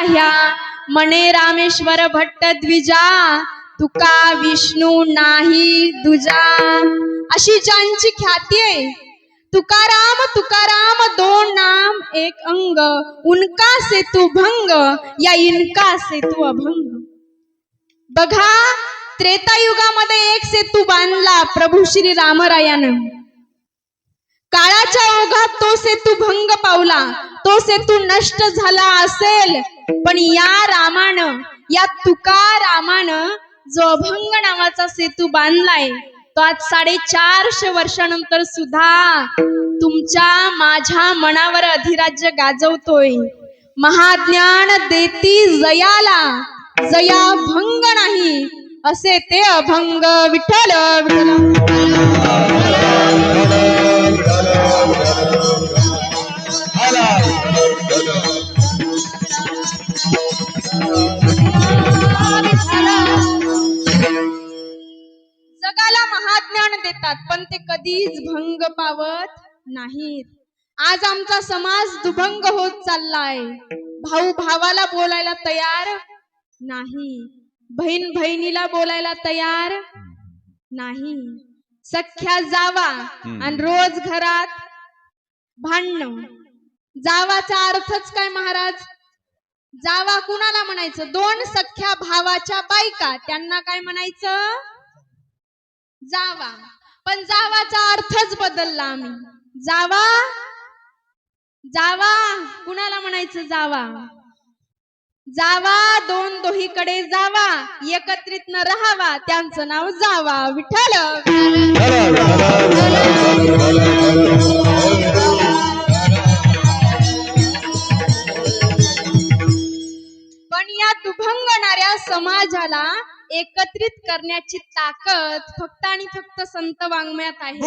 ह्या मने रामेश्वर भट्ट द्विजा तुका विष्णू नाही दुजा. अशी ज्यांची ख्याती आहे तुकाराम तुकाराम दोन नाम एक अंग. उनका से तू भंग या इनका से तू अभंग. बघा त्रेतायुगामध्ये एक सेतू बांधला प्रभू श्री रामरायानं. काळाच्या ओघात तो सेतू भंग पावला. तो सेतू नष्ट झाला असेल. पण या रामानं या तुका रामानं जो अभंग नावाचा सेतू बांधलाय तो आज साडेचारशे वर्षानंतर सुद्धा तुमच्या माझ्या मनावर अधिराज्य गाजवतोय. महाज्ञान देती जयाला जया भंग नाही असे ते अभंग विठ्ठल विठ्ठल. महाज्ञान देतात पण ते कधीच भंग पावत नाहीत. आज आमचा समाज दुभंग होत चाललाय. भाऊ भावाला बोलायला तयार नाही. बहीण बहिणीला बोलायला तयार नाही. सख्या जावा आणि रोज घरात भांडण. जावाचा अर्थच काय महाराज? जावा कुणाला म्हणायचं? दोन सख्या भावाच्या बायका त्यांना काय म्हणायचं? जावा. पण जावाचा अर्थच बदलला आम्ही. जावा. जावा. कुणाला म्हणायचं जावा? जावा दोन दोहीकडे जावा एकत्रित न राहावा त्यांचं नाव जावा. विठ्ठल. पण या दुभंगणाऱ्या समाजाला एकत्रित करण्याची ताकद फक्त आणि फक्त संत वाङ्मयात आहे.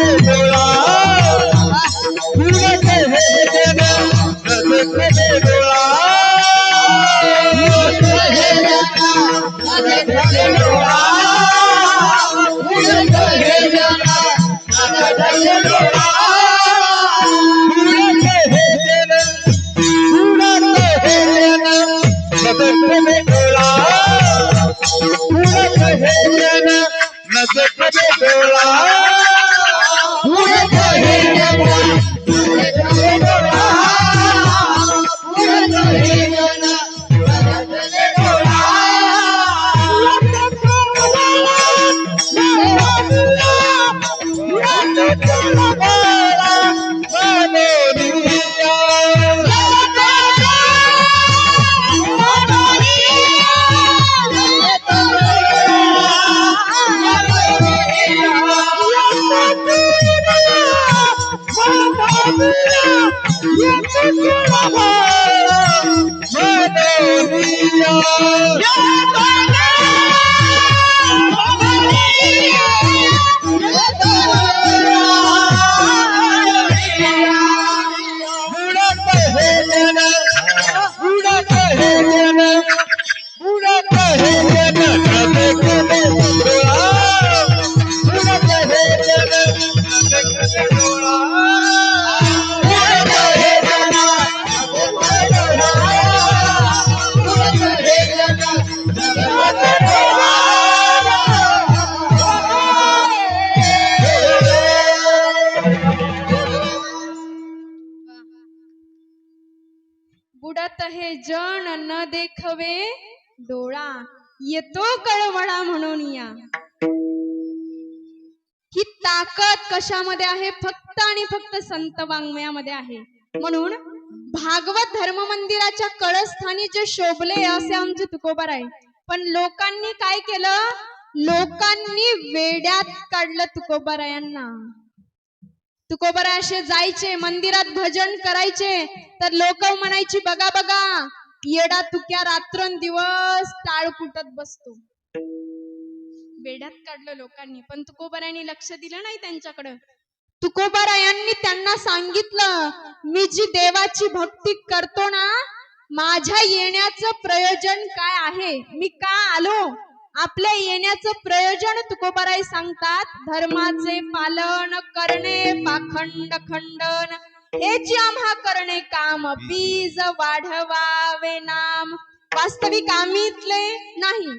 Música Não, não, não. हे जण न देखवे डोळा. येतो कळवळा म्हणून या. ही ताकद कशामध्ये आहे? फक्त आणि फक्त संत वाङ्मयामध्ये आहे. म्हणून भागवत धर्म मंदिराच्या कळस्थानी जे शोभले असे आमचे तुकोबर आहे. पण लोकांनी काय केलं? लोकांनी वेड्यात काढलं तुकोबारायांना. तुकोबरा असे जायचे मंदिरात भजन करायचे तर लोक म्हणायची बघा बघा येडा तुक्या रात्रंदिवस टाळ कुटत बसतो. वेड्यात काढलं लोकांनी पण तुकोबरायांनी लक्ष दिलं नाही त्यांच्याकडं. तुकोबरायांनी त्यांना सांगितलं मी जी देवाची भक्ती करतो ना माझ्या येण्याचं प्रयोजन काय आहे? मी का आलो? आपल्या येण्याचं प्रयोजन तुकोबराय सांगतात. धर्माचे पालन करणे पाखंड खंडन. हेची आम्हा करणे काम बीज वाढवावे नाम. वास्तविक आम्हीतले नाही.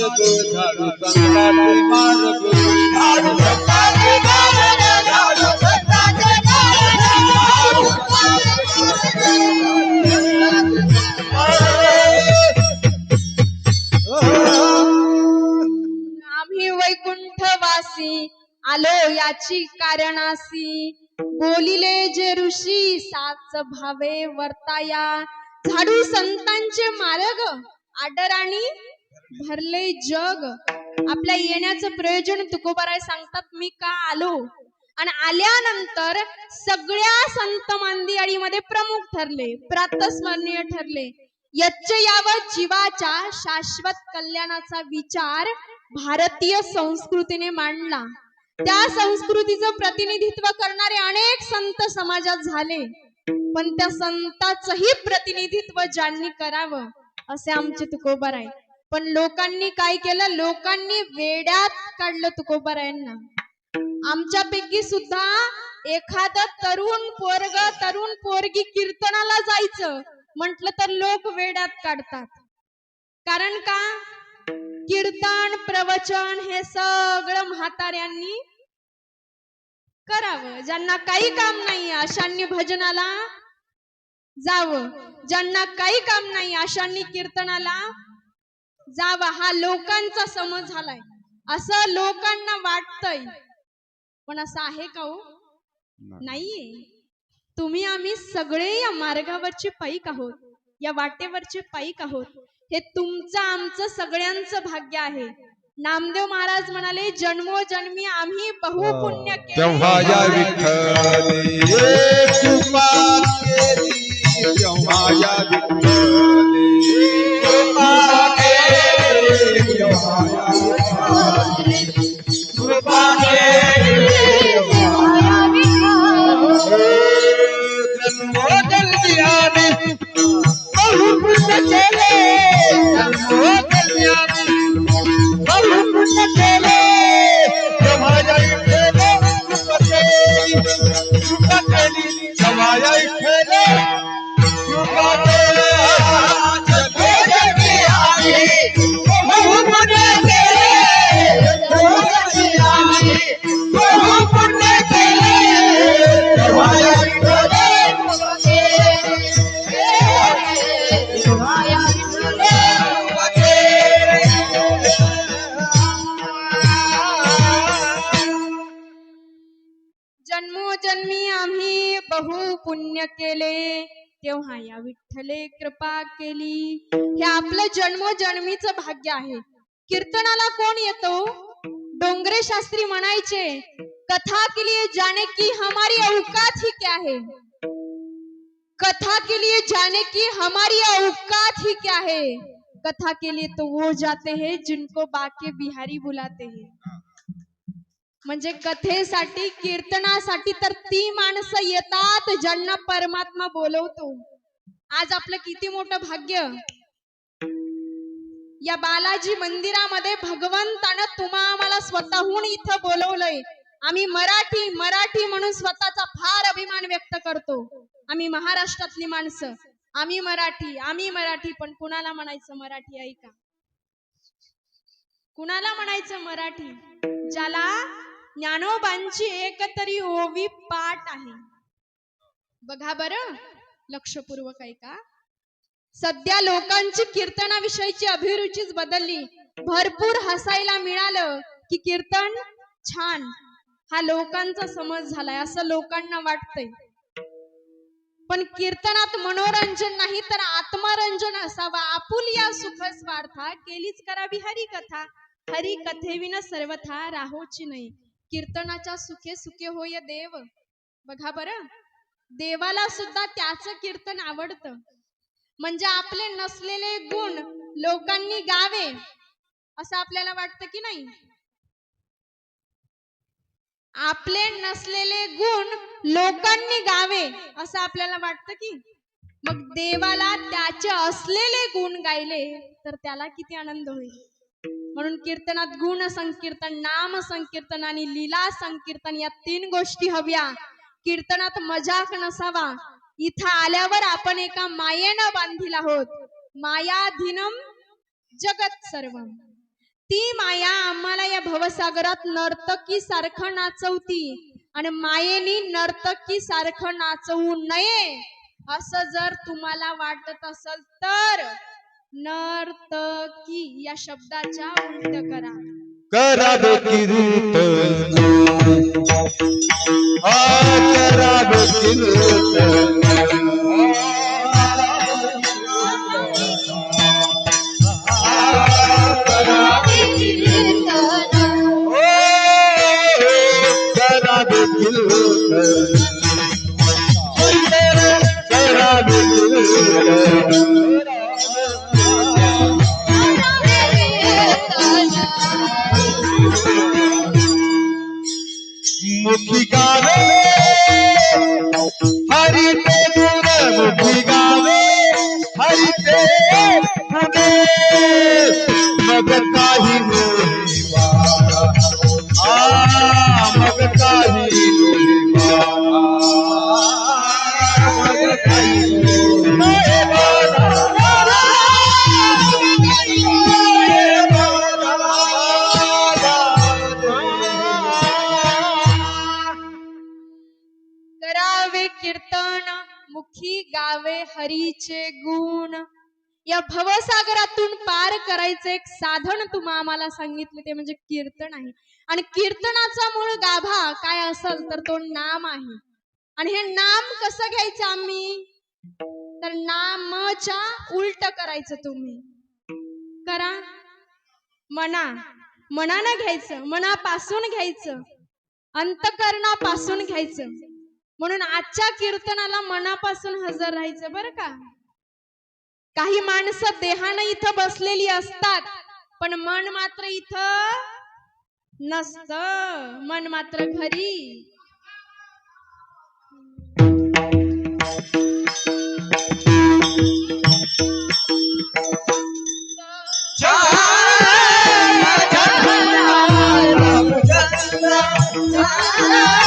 मार्ग झाडू मार्ग झाडू आम्ही वैकुंठवासी आलो याची कारणासी. बोलिले जे ऋषी साच भावे वर्ताया. झाडू संतांचे मार्ग आदराने भरले जग. आपल्या येण्याचं प्रयोजन तुकोबाराय सांगतात मी का आलो? आणि आल्यानंतर सगळ्या संत मांदियाळीमध्ये प्रमुख ठरले प्रातस्मरणीय ठरले. यच्चयावत जीवाच्या शाश्वत कल्याणाचा विचार भारतीय संस्कृतीने मांडला. त्या संस्कृतीचं प्रतिनिधित्व करणारे अनेक संत समाजात झाले. पण त्या संताचंही प्रतिनिधित्व ज्यांनी करावं असे आमचे तुकोबर आहे पण लोकांनी काय केलं? लोकांनी वेड्यात काढलं तुकोबारायांना. आमच्यापैकी सुद्धा एखादं तरुण पोरग तरुण पोरगी कीर्तनाला जायचं म्हटलं तर लोक वेड्यात काढतात. कारण का? कीर्तन प्रवचन हे सगळं म्हाताऱ्यांनी करावं. ज्यांना काही काम नाही अशांनी भजनाला जावं. ज्यांना काही काम नाही अशांनी कीर्तनाला जावं हा लोकांचा समज झालाय. असं लोकांना वाटतंय. पण असं आहे का हो? नाहीये. तुम्ही आम्ही सगळे या मार्गावरचे पायीक आहोत. या वाटेवरचे पायीक आहोत. हे तुमचं आमचं सगळ्यांचं भाग्य आहे. नामदेव महाराज म्हणाले जन्मोजन्मी आम्ही बहुपुण्य केले. Oh, पुण्य केले तेव्हा या विठ्ठले कृपा केली. हे आपलं जन्मोजन्मीचं भाग्य आहे. कीर्तनाला कोण येतो? डोंगरे शास्त्री म्हणायचे कथा के लिए जाने की हमारी औकात ही क्या है? कथा के लिए जाने की हमारी औकात ही क्या है? कथा के लिए तो वो जाते हैं जिनको बाके बिहारी बुलाते हैं। म्हणजे कथेसाठी कीर्तनासाठी तर ती माणसं येतात ज्यांना परमात्मा बोलवतो. आज आपलं किती मोठं भाग्य. या बालाजी मंदिरामध्ये भगवंतानं तुम्हा आम्हाला स्वतःहून इथं बोलवलंय. आम्ही मराठी मराठी म्हणून स्वतःचा फार अभिमान व्यक्त करतो. आम्ही महाराष्ट्रातली माणसं. आम्ही मराठी आम्ही मराठी पण कुणाला म्हणायचं मराठी ऐका. कुणाला म्हणायचं मराठी? ज्याला ज्ञानोबांची एकतरी ओवी पाठ आहे. बघा बर लक्षपूर्वक ऐका. सध्या लोकांची कीर्तनाविषयीची अभिरुचीच बदलली. भरपूर हसायला मिळालं की कीर्तन छान. हा लोकांचा समज झालाय असं लोकांना वाटतंय. पण कीर्तनात मनोरंजन नाही तर आत्मरंजन असावा. आपुलिया सुख स्वार्था केलीच करावी हरी कथा. हरी कथेविन सर्वथा राहोची नाही. कीर्तनाच्या सुखे सुखे होय देव. बघा बरं. देवाला सुद्धा त्याचं कीर्तन आवडतं. म्हणजे आपले नसलेले गुण लोकांनी गावे असं आपल्याला वाटतं की नाही? आपले नसलेले गुण लोकांनी गावे असं आपल्याला वाटतं की? मग देवाला त्याचे असलेले गुण गायले तर त्याला किती आनंद होईल? म्हणून कीर्तनात गुण संकीर्तन नाम संकीर्तन आणि लीला संकीर्तन या तीन गोष्टी हव्या. कीर्तनात मजाक नसावा. इथं आल्यावर आपण एका मायेनं बांधील आहोत. मायाधीनम जगत सर्व ती माया आम्हाला या भवसागरात नर्तकी सारखं नाचवती आणि मायेनी नर्तकी सारखं नाचवू नये. असं जर तुम्हाला वाटत असेल तर नर्तकी या शब्दाच्या उलट करा. करावे कीर्तन आ करावे कीर्तन करावे कीर्तन गावे हरीचे गुण. या भवसागरातून पार करायचं एक साधन तुम्हा आम्हाला सांगितले ते म्हणजे कीर्तन आहे. आणि कीर्तनाचा मूळ गाभा काय असेल तर तो नाम आहे. आणि हे नाम कसं घ्यायचं आम्ही? तर नामच्या उलट करायचं तुम्ही. करा. मना. मनानं घ्यायचं. मनापासून घ्यायचं. अंतकरणापासून घ्यायचं. म्हणून आजच्या कीर्तनाला मनापासून हजर राहायचं बरं का काही माणसं देहानं इथं बसलेली असतात पण मन मात्र इथं नसत मन मात्र घरी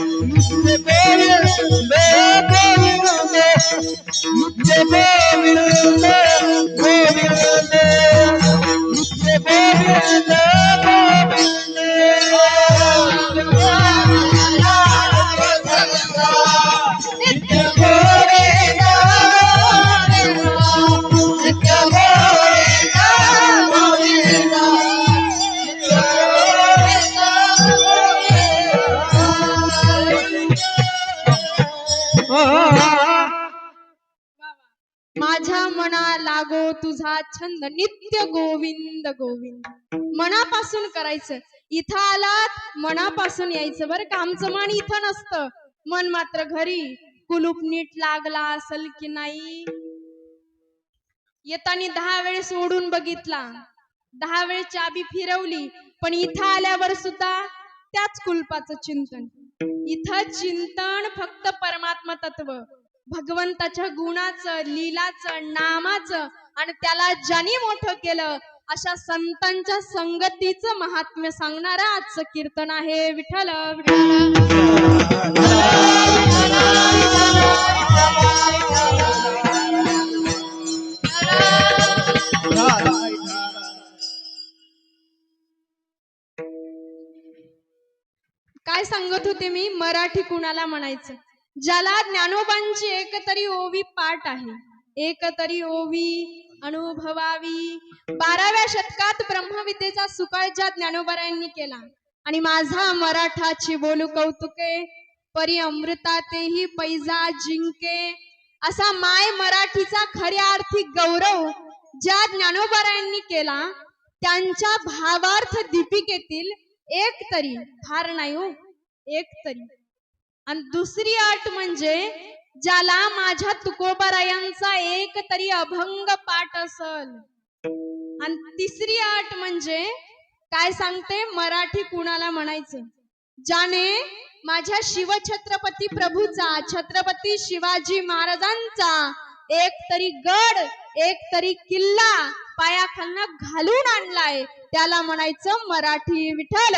गोविंद माझ्या मना लागो तुझा छंद नित्य गोविंद गोविंद. मनापासून करायचं. इथं आलात मनापासून यायचं. बरं का आमचं मन इथं नसतं. मन मात्र घरी. कुलूप नीट लागला असेल की नाही? येतानी दहा वेळेस सोडून बघितला. दहा वेळ चाबी फिरवली. पण इथं आल्यावर सुद्धा त्याच कुलपाचं चिंतन. इथं चिंतन फक्त परमात्मा तत्व. भगवंताच्या गुणाचं लीलाचं नामाचं आणि त्याला ज्याने मोठं केलं अशा संतांच्या संगतीचं महात्म्य सांगणारं आजचं कीर्तन आहे. विठ्ठल काय सांगत होते मी? मराठी कुणाला म्हणायचं? ज्याला ज्ञानोबांची एक तरी ओवी पाठ आहे. एकतरी ओवी अनुभवावी. बाराव्या शतकात ब्रह्मविद्येचा सुकाळ ज्या ज्ञानोबरायांनी केला. आणि माझा मराठाची बोलू कौतुके परी अमृता तेही पैजा जिंके. असा माय मराठीचा खऱ्या अर्थी गौरव ज्या ज्ञानोबरायांनी केला त्यांच्या भावार्थ दीपिकेतील एक तरी फार नाही हो एक तरी. आणि दुसरी अट म्हणजे ज्याला माझ्या तुकोबारायांचा एक तरी अभंग पाठ असल. आणि तिसरी अट म्हणजे काय सांगते? मराठी कुणाला म्हणायचं? ज्याने माझ्या शिवछत्रपती प्रभूचा छत्रपती शिवाजी महाराजांचा एक तरी गड एक तरी किल्ला पायाखालना घालून आणलाय. त्याला म्हणायचं मराठी विठ्ठल.